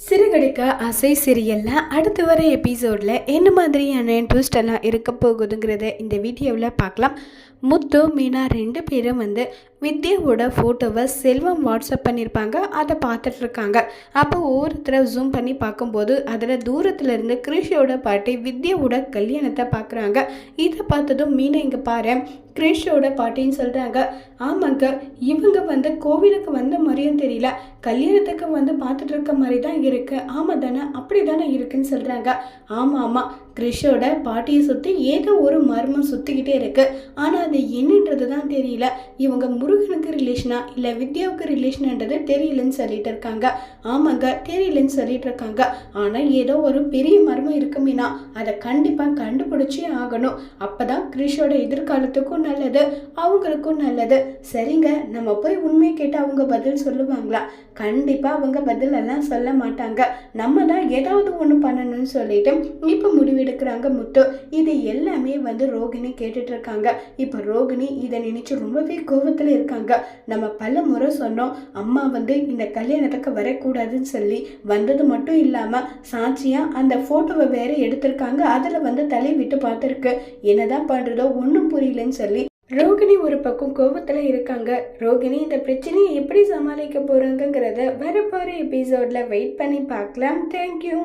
சிறுகடிக்க அசை சிரியல்ல அடுத்து வர எபிசோடில் என்ன மாதிரியான ட்விஸ்ட் எல்லாம் இருக்க போகுதுங்கிறத இந்த வீடியோவில் பார்க்கலாம். முத்து மீனா ரெண்டு பேரும் வந்து வித்யாவோட ஃபோட்டோவை செல்வம் வாட்ஸ்அப் பண்ணியிருப்பாங்க அதை பார்த்துட்டு இருக்காங்க அப்போ ஒவ்வொருத்தரை ஜூம் பண்ணி பார்க்கும்போது அதில் தூரத்தில் இருந்து கிருஷியோட பாட்டி வித்யாவோட கல்யாணத்தை பார்க்குறாங்க. இதை பார்த்ததும் மீனை இங்கே பாரு. கிருஷியோட பாட்டின்னு சொல்கிறாங்க ஆமாங்க இவங்க வந்து கோவிலுக்கு வந்த மாதிரியும் தெரியல. கல்யாணத்துக்கு வந்து பார்த்துட்டு இருக்க. மாதிரி தான் இருக்குது ஆமாம் தானே அப்படி தானே இருக்குன்னு சொல்கிறாங்க ஆமாம் ஆமாம் கிறிஷோட பாட்டியை சுற்றி ஏதோ ஒரு மர்மம் சுற்றிக்கிட்டே இருக்குது ஆனால் அது என்னன்றது தான் தெரியல. இவங்க முருகனுக்கு ரிலேஷனா இல்லை வித்யாவுக்கு ரிலேஷனான்றது தெரியலன்னு சொல்லிட்டு இருக்காங்க. ஆமாங்க தெரியலன்னு சொல்லிட்டு இருக்காங்க. ஆனால் ஏதோ ஒரு பெரிய மர்மம் இருக்குமேனா அதை கண்டிப்பாக கண்டுபிடிச்சே ஆகணும். அப்போ தான் கிரிஷோட எதிர்காலத்துக்கும் நல்லது அவங்களுக்கும் நல்லது. சரிங்க நம்ம போய் உண்மையை கேட்டு அவங்க பதில் சொல்லுவாங்களா? கண்டிப்பாக அவங்க பதில் எல்லாம் சொல்ல மாட்டாங்க. நம்ம தான் ஏதாவது ஒன்று பண்ணணும்னு சொல்லிட்டு இப்போ முடிவெடுக்கிறாங்க முத்து. இது எல்லாமே வந்து ரோகிணி கேட்டுட்டு இருக்காங்க. இப்போ ரோகிணி இதை நினச்சி ரொம்பவே கோபத்தில் இருக்காங்க. நம்ம பல முறை சொன்னோம் அம்மா வந்து இந்த கல்யாணத்துக்கு வரக்கூடாதுன்னு சொல்லி வந்தது மட்டும் இல்லாமல் சாட்சியாக அந்த ஃபோட்டோவை வேற எடுத்திருக்காங்க. அதில் வந்து தலை விட்டு பார்த்துருக்கு. என்னதான் பண்ணுறதோ ஒன்றும் புரியலன்னு சொல்லி ரோகிணி ஒரு பக்கம் கோபத்தில் இருக்காங்க. ரோகிணி இந்த பிரச்சனையை எப்படி சமாளிக்க போகிறாங்கங்கிறத வரப்போகிற எபிசோடில் வெயிட் பண்ணி பார்க்கலாம். தேங்க்யூ